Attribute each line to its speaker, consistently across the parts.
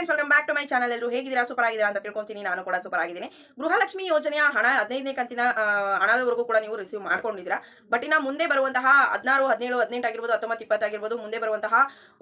Speaker 1: Friends welcome back to my channel ಎಲ್ಲರೂ ಹೇಗಿದ್ದೀರಾ? Super ಆಗಿದ್ದೀರಾ ಅಂತ ತಿಳ್ಕೊಂತೀನಿ. ನಾನು ಕೂಡ ಸೂಪರ್ ಆಗಿದ್ದೀನಿ. ಗೃಹಲಕ್ಷ್ಮಿ ಯೋಜನೆಯ ಹಣ ಹದಿನೈದನೇ ಕಂತಿನ ಹಣದವರೆಗೂ ಕೂಡ ನೀವು ರಿಸೀವ್ ಮಾಡ್ಕೊಂಡಿದ್ದೀರಾ? ಬಟ್ ಇನ್ನು ಮುಂದೆ ಬರುವಂತಹ ಹದಿನಾರು, ಹದಿನೇಳು, ಹದಿನೆಂಟು ಆಗಿರ್ಬೋದು, ಹತ್ತೊಂಬತ್ತು ಇಪ್ಪತ್ತಾಗಿರ್ಬೋದು ಮುಂದೆ ಬರುವಂತಹ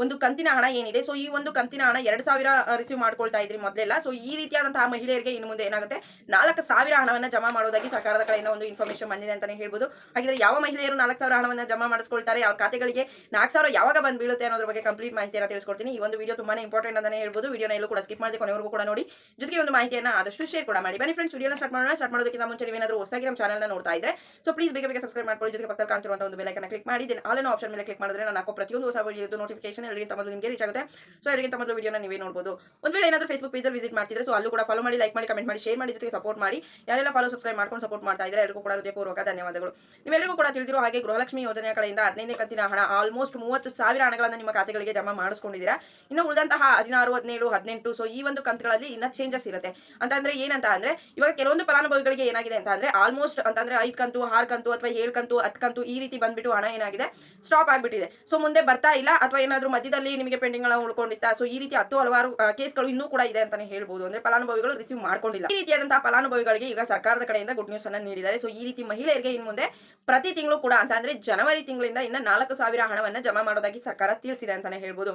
Speaker 1: ಒಂದು ಕಂತಿನ ಹಣ ಏನಿದೆ? ಸೊ ಈ ಒಂದು ಕಂತಿನ ಹಣ ಎರಡು ಸಾವಿರ ರಿಸೀವ್ ಮಾಡ್ಕೊಳ್ತಾ ಇದ್ರಿ ಮೊದಲೆಲ್ಲ. ಸೊ ಈ ರೀತಿಯಾದಂತಹ ಮಹಿಳೆಯರಿಗೆ ಇನ್ನು ಮುಂದೆ ಏನಾಗುತ್ತೆ? ನಾಲ್ಕು ಸಾವಿರ ಹಣವನ್ನ ಜಮಾ ಮಾಡೋದಾಗಿ ಸರ್ಕಾರದ ಕಡೆಯಿಂದ ಒಂದು ಇನ್ಫಾರ್ಮೇಶನ್ ಬಂದಿದೆ ಅಂತಲೇ ಹೇಳ್ಬೋದು. ಹಾಗಿದ್ರೆ ಯಾವ ಮಹಿಳೆಯರು ನಾಲ್ಕು ಸಾವಿರ ಹಣವನ್ನ ಜಮಾ ಮಾಡಿಸ್ಕೊಳ್ತಾರೆ? ಅವ್ರ ಖಾತೆಗಳಿಗೆ ನಾಲ್ಕು ಸಾವಿರ ಯಾವಾಗ ಬಂದು ಬೀಳುತ್ತೆ ಅನ್ನೋದ್ರ ಬಗ್ಗೆ ಕಂಪ್ಲೀಟ್ ಮಾಹಿತಿಯನ್ನು ತಿಳಿಸ್ಕೊಡ್ತೀನಿ. ಈ ಒಂದು ವಿಡಿಯೋ ತುಂಬಾ ಇಂಪಾರ್ಟೆಂಟ್ ಅಂತಲೇ ಹೇಳ್ಬೋದು. ವಿಡಿಯೋನ ಎಲ್ಲೂ ಕೂಡ ಸ್ಕಿಪ್ ಮಾಡಿದೆ ಕೊನೆವರೆಗೂ ಕೂಡ ನೋಡಿ. ಜೊತೆಗೆ ಒಂದು ಮಾಹಿತಿಯನ್ನು ಆದಷ್ಟು ಶೇರ್ ಕೂಡ ಮಾಡಿ. ಬನ್ನಿ ಫ್ರೆಂಡ್ಸ್ ವಿಡಿಯೋನ ಸ್ಟಾರ್ಟ್ ಮಾಡೋಣ. ಸ್ಟಾರ್ಟ್ ಮಾಡೋದಕ್ಕಿಂತ ಮುಂಚೆ ನೀವೇನಾದರೂ ಹೊಸದಾಗಿ ನಮ್ಮ ಚಾನಲ್ನ ನೋಡ್ತಾ ಇದ್ರೆ ಸೊ ಪ್ಲೀಸ್ ಬೇಗ ಬೇಗ ಸಬ್ಸ್ಕ್ರೈಬ್ ಮಾಡ್ಕೊಳ್ಳಿ. ಜೊತೆಗೆ ಪಕ್ಕದಲ್ಲಿ ಕಾಣ್ತಿರುವಂಥ ಒಂದು ಬೆಲೈಕನ್ನ ಕ್ಲಿಕ್ ಮಾಡಿ. ದೆನ್ ಆಲ್ ಆಪ್ಷನ್ ಮೇಲೆ ಕ್ಲಿಕ್ ಮಾಡಿದ್ರೆ ನಾನು ಹಾಕೋ ಪ್ರತಿಯೊಂದು ಹೊಸ ವಿಡಿಯೋದು ನೋಟಿಫಿಕೇಶನ್ ಎಲ್ಲರಿಗಿಂತ ಮೊದಲು ನಿಮಗೆ ರೀಚ್ ಆಗುತ್ತೆ. ಸೊ ಎಲ್ಲರಿಗಿಂತ ಮೊದಲು ವಿಡಿಯೋನ ನೀವೇ ನೋಡಬಹುದು ಒಂದು ವೇಳೆ ಏನಾದರೂ ಫೇಸ್ಬುಕ್ ಪೇಜಲ್ಲಿ ವಿಸಿಟ್ ಮಾಡ್ತಿದ್ರೆ ಸೊ ಅಲ್ಲೂ ಕೂಡ ಫಾಲೋ ಮಾಡಿ ಲೈಕ್ ಮಾಡಿ ಕಮೆಂಟ್ ಮಾಡಿ ಶೇರ್ ಮಾಡಿ, ಜೊತೆಗೆ ಸಪೋರ್ಟ್ ಮಾಡಿ. ಯಾರೆಲ್ಲ ಫಾಲೋ ಸಬ್ಸ್ಕ್ರೈಬ್ ಮಾಡ್ಕೊಂಡು ಸಪೋರ್ಟ್ ಮಾಡ್ತಾ ಇದ್ದಾರೆ ಎಲ್ಲರಿಗೂ ಕೂಡ ಹೃದಯಪೂರ್ವಕ ಧನ್ಯವಾದಗಳು. ನಿಮ್ಮೆಲ್ಲರಿಗೂ ಕೂಡ ತಿಳಿದಿರೋ ಹಾಗೆ ಗೃಹಲಕ್ಷ್ಮಿ ಯೋಜನೆಯ ಕಡೆಯಿಂದ ಹದಿನೈದನೇ ಕಂತಿನ ಹಣ ಆಲ್ಮೋಸ್ಟ್ ಮೂವತ್ತು ಸಾವಿರ ಹಣಗಳನ್ನು ನಿಮ್ಮ ಖಾತೆಗಳಿಗೆ ಜಮಾ ಮಾಡಿಸ್ಕೊಂಡಿದ್ದೀರಾ. ಇನ್ನು ಉಳಿದಂತಹ ಹದಿನಾರು, ಹದಿನೇಳು ಹದಿನೆಂಟು ಸೊ ಈ ಒಂದು ಕಂತುಗಳಲ್ಲಿ ಇನ್ನ ಚೇಂಜಸ್ ಇರುತ್ತೆ. ಅಂತಂದ್ರೆ ಏನಂತ ಅಂದ್ರೆ, ಇವಾಗ ಕೆಲವೊಂದು ಫಲಾನುಭವಿಗಳಿಗೆ ಏನಾಗಿದೆ ಅಂತ ಅಂದ್ರೆ ಆಲ್ಮೋಸ್ಟ್ ಅಂತಂದ್ರೆ ಐದ್ ಕಂತು, ಆರ್ ಕಂತು ಅಥವಾ ಏಳು ಕಂತು ಹತ್ತು ಕಂತು ಈ ರೀತಿ ಬಂದ್ಬಿಟ್ಟು ಹಣ ಏನಾಗಿದೆ ಸ್ಟಾಪ್ ಆಗಿಬಿಟ್ಟಿದೆ. ಸೊ ಮುಂದೆ ಬರ್ತಾ ಇಲ್ಲ ಅಥವಾ ಏನಾದ್ರೂ ಮಧ್ಯದಲ್ಲಿ ನಿಮಗೆ ಪೆಂಡಿಂಗ್ ಉಳ್ಕೊಂಡಿತ್ತಾ ಸೊ ಈ ರೀತಿ ಹತ್ತು ಹಲವಾರು ಕೇಸ್ಗಳು ಇನ್ನೂ ಕೂಡ ಇದೆ ಅಂತಾನೆ ಹೇಳ್ಬೋದು. ಅಂದ್ರೆ ಫಲಾನುಭವಿಗಳು ರಿಸೀವ್ ಮಾಡ್ಕೊಂಡಿಲ್ಲ. ಈ ರೀತಿಯಾದಂತಹ ಫಲಾನುಭವಿಗಳಿಗೆ ಈಗ ಸರ್ಕಾರದ ಕಡೆಯಿಂದ ಗುಡ್ ನ್ಯೂಸ್ ಅನ್ನ ನೀಡಿದ್ದಾರೆ. ಸೊ ಈ ರೀತಿ ಮಹಿಳೆಯರಿಗೆ ಇನ್ನು ಮುಂದೆ ಪ್ರತಿ ತಿಂಗಳು ಕೂಡ ಅಂತ ಅಂದ್ರೆ, ಜನವರಿ ತಿಂಗಳಿಂದ ಇನ್ನ ನಾಲ್ಕು ಸಾವಿರ ಹಣವನ್ನ ಜಮಾ ಮಾಡೋದಾಗಿ ಸರ್ಕಾರ ತಿಳಿಸಿದೆ ಅಂತಾನೆ ಹೇಳ್ಬೋದು.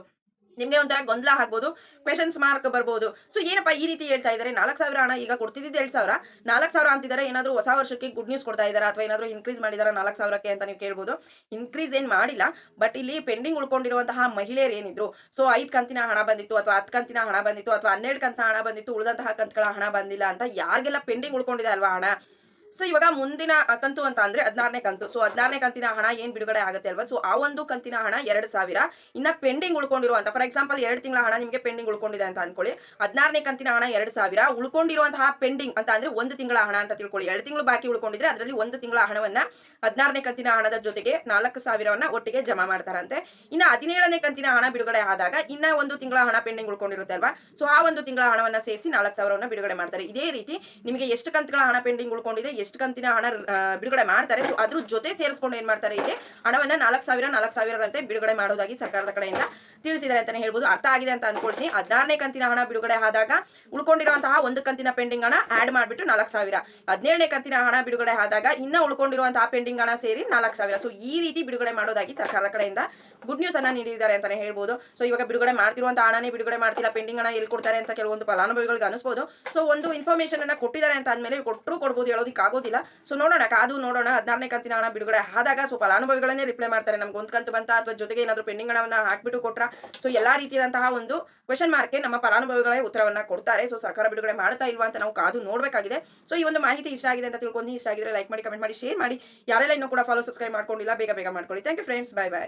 Speaker 1: ನಿಮಗೆ ಒಂಥರ ಗೊಂದಲ ಆಗ್ಬೋದು ಕ್ವೆಶನ್ಸ್ ಮಾರ್ಕ್ ಬರ್ಬೋದು. ಸೊ ಏನಪ್ಪ ಈ ರೀತಿ ಹೇಳ್ತಾ ಇದ್ದಾರೆ? ನಾಲ್ಕು ಸಾವಿರ ಹಣ ಈಗ ಕೊಡ್ತಿದ್ದು ಎರಡು ಸಾವಿರ. ನಾಲ್ಕು ಸಾವಿರ ಅಂತಿದ್ದಾರೆ, ಏನಾದರೂ ಹೊಸ ವರ್ಷಕ್ಕೆ ಗುಡ್ ನ್ಯೂಸ್ ಕೊಡ್ತಾ ಇದ್ದಾರೆ ಅಥವಾ ಏನಾದರೂ ಇನ್ಕ್ರೀಸ್ ಮಾಡಿದಾರ ನಾಲ್ಕು ಸಾವಿರಕ್ಕೆ ಅಂತ ನೀವು ಕೇಳ್ಬೋದು. ಇನ್ಕ್ರೀಸ್ ಏನು ಮಾಡಿಲ್ಲ ಬಟ್ ಇಲ್ಲಿ ಪೆಂಡಿಂಗ್ ಉಳ್ಕೊಂಡಿರುವಂತಹ ಮಹಿಳೆಯರು ಏನಿದ್ರು? ಸೊ ಐದು ಕಂತಿನ ಹಣ ಬಂದಿತ್ತು ಅಥವಾ ಹತ್ತು ಕಂತಿನ ಹಣ ಬಂದಿತ್ತು ಅಥವಾ ಹನ್ನೆರಡು ಕಂತಿನ ಹಣ ಬಂದಿತ್ತು, ಉಳಿದಂತಹ ಕಂತುಗಳ ಹಣ ಬಂದಿಲ್ಲ ಅಂತ ಯಾರಿಗೆಲ್ಲ ಪೆಂಡಿಂಗ್ ಉಳ್ಕೊಂಡಿದೆ ಅಲ್ವಾ ಹಣ? ಸೊ ಇವಾಗ ಮುಂದಿನ ಕಂತು ಅಂತ ಅಂದ್ರೆ ಹದಿನಾರನೇ ಕಂತು. ಸೊ ಹದಿನಾರನೇ ಕಂತಿನ ಹಣ ಏನ್ ಬಿಡುಗಡೆ ಆಗುತ್ತೆ ಅಲ್ವಾ? ಸೊ ಆ ಒಂದು ಕಂತಿನ ಹಣ ಎರಡು ಸಾವಿರ. ಇನ್ನ ಪೆಂಡಿಂಗ್ ಉಳ್ಕೊಂಡಿರುವಂತ ಫಾರ್ ಎಕ್ಸಾಂಪಲ್ ಎರಡು ತಿಂಗಳ ಹಣ ನಿಮಗೆ ಪೆಂಡಿಂಗ್ ಉಳ್ಕೊಂಡಿದೆ ಅಂತ ಅನ್ಕೊಳ್ಳಿ. ಹದಿನಾರನೇ ಕಂತಿನ ಹಣ ಎರಡು ಸಾವಿರ. ಉಳ್ಕೊಂಡಿರುವಂತಹ ಪೆಂಡಿಂಗ್ ಅಂತ ಅಂದ್ರೆ ಒಂದು ತಿಂಗಳ ಹಣ ಅಂತ ತಿಳ್ಕೊಳ್ಳಿ. ಎರಡು ತಿಂಗಳು ಬಾಕಿ ಉಳ್ಕೊಂಡಿದ್ರೆ ಅದರಲ್ಲಿ ಒಂದು ತಿಂಗಳ ಹಣವನ್ನ ಹದಿನಾರನೇ ಕಂತಿನ ಹಣದ ಜೊತೆಗೆ ನಾಲ್ಕು ಸಾವಿರವನ್ನ ಒಟ್ಟಿಗೆ ಜಮಾ ಮಾಡ್ತಾರಂತೆ. ಇನ್ನ ಹದಿನೇಳನೇ ಕಂತಿನ ಹಣ ಬಿಡುಗಡೆ ಆದಾಗ ಇನ್ನ ಒಂದು ತಿಂಗಳ ಹಣ ಪೆಂಡಿಂಗ್ ಉಳ್ಕೊಂಡಿರುತ್ತೆ ಅಲ್ವಾ? ಸೊ ಆ ಒಂದು ತಿಂಗಳ ಹಣವನ್ನ ಸೇರಿಸಿ ನಾಲ್ಕು ಸಾವಿರವನ್ನ ಬಿಡುಗಡೆ ಮಾಡ್ತಾರೆ. ಇದೇ ರೀತಿ ನಿಮಗೆ ಎಷ್ಟು ಕಂತುಗಳ ಹಣ ಪೆಂಡಿಂಗ್ ಉಳ್ಕೊಂಡಿದೆ ಎಷ್ಟು ಕಂತಿನ ಹಣ ಬಿಡುಗಡೆ ಮಾಡ್ತಾರೆ. ಸೊ ಅದ್ರ ಜೊತೆ ಸೇರಿಸ್ಕೊಂಡು ಏನ್ ಮಾಡ್ತಾರೆ ಇಲ್ಲಿ? ಹಣವನ್ನ ನಾಲ್ಕು ಸಾವಿರ, ನಾಲ್ಕು ಸಾವಿರರಂತೆ ಬಿಡುಗಡೆ ಮಾಡೋದಾಗಿ ಸರ್ಕಾರದ ಕಡೆಯಿಂದ ತಿಳಿಸಿದ್ದಾರೆ ಅಂತಾನೆ ಹೇಳ್ಬೋದು. ಅರ್ಥ ಆಗಿದೆ ಅಂತ ಅನ್ಕೊಳ್ತೀನಿ. ಹದಿನಾರನೇ ಕಂತಿನ ಹಣ ಬಿಡುಗಡೆ ಆದಾಗ ಉಳ್ಕೊಂಡಿರುವಂತಹ ಒಂದು ಕಂತಿನ ಪೆಂಡಿಂಗ್ ಹಣ ಆಡ್ ಮಾಡಿಬಿಟ್ಟು ನಾಲ್ಕು ಸಾವಿರ. ಹದಿನೇಳನೇ ಕಂತಿನ ಹಣ ಬಿಡುಗಡೆ ಆದಾಗ ಇನ್ನ ಉಳ್ಕೊಂಡಿರುವಂತಹ ಪೆಂಡಿಂಗ್ ಹಣ ಸೇರಿ ನಾಲ್ಕು ಸಾವಿರ. ಸೊ ಈ ರೀತಿ ಬಿಡುಗಡೆ ಮಾಡೋದಾಗಿ ಸರ್ಕಾರದ ಕಡೆಯಿಂದ ಗುಡ್ ನ್ಯೂಸ್ ಅನ್ನ ನೀಡಿದ್ದಾರೆ ಅಂತಾನೆ ಹೇಳ್ಬೋದು. ಸೊ ಇವಾಗ ಬಿಡುಗಡೆ ಮಾಡ್ತಿರುವಂತಹ ಹಣನೇ ಬಿಡುಗಡೆ ಮಾಡ್ತಿಲ್ಲ. ಪೆಂಡಿಂಗ್ ಹಣ ಎಲ್ಲಿ ಕೊಡ್ತಾರೆ ಅಂತ ಕೆಲವೊಂದು ಫಲಾನುಭವಿಗಳಿಗೆ ಅನಿಸ್ಬೋದು. ಸೊ ಒಂದು ಇನ್ಫಾರ್ಮೇಶನ್ ಅನ್ನ ಕೊಟ್ಟಿದ್ದಾರೆ ಅಂತ ಅಂದ್ಮೇಲೆ ಕೊಟ್ಟರು ಕೊಡ್ಬೋದು ಹೇಳೋದಕ್ಕೆ ಆಗೋದಿಲ್ಲ ಸೊ ನೋಡೋಣ, ಕಾದು ನೋಡೋಣ, ಹದಿನಾರನೇ ಕಂತಿನ ಹಣ ಬಿಡುಗಡೆ ಆದಾಗ ಸೊ ಫಲಾನುಭವಿಗಳನ್ನೇ ರಿಪ್ಲೈ ಮಾಡ್ತಾರೆ. ನಮ್ಗೆ ಒಂದು ಕಂತು ಬಂತ ಅಥವಾ ಜೊತೆಗೆ ಏನಾದರೂ ಪೆಂಡಿಂಗ್ ಹಣವನ್ನು ಹಾಕ್ಬಿಟ್ಟು ಕೊಟ್ರ? ಸೊ ಎಲ್ಲಾ ರೀತಿಯಾದಂತಹ ಒಂದು ಕ್ವೆಶನ್ ಮಾರ್ಕ್ಗೆ ನಮ್ಮ ಫಲಾನುಭವಿಗಳೇ ಉತ್ತರವನ್ನ ಕೊಡ್ತಾರೆ. ಸೊ ಸರ್ಕಾರ ಬಿಡುಗಡೆ ಮಾಡ್ತಾ ಇಲ್ವಾ ಅಂತ ನಾವು ಕಾದು ನೋಡಬೇಕಾಗಿದೆ. ಸೊ ಈ ಒಂದು ಮಾಹಿತಿ ಇಷ್ಟ ಆಗಿದೆ ಅಂತ ತಿಳ್ಕೊಂಡು ಇಷ್ಟ ಆಗಿದ್ರೆ ಲೈಕ್ ಮಾಡಿ ಕಮೆಂಟ್ ಮಾಡಿ ಶೇರ್ ಮಾಡಿ. ಯಾರೆಲ್ಲ ಇನ್ನೂ ಕೂಡ ಫಾಲೋ ಸಬ್ಸ್ಕ್ರೈಬ್ ಮಾಡ್ಕೊಂಡಿಲ್ಲ, ಬೇಗ ಬೇಗ ಮಾಡ್ಕೊಳ್ಳಿ. Thank you friends bye bye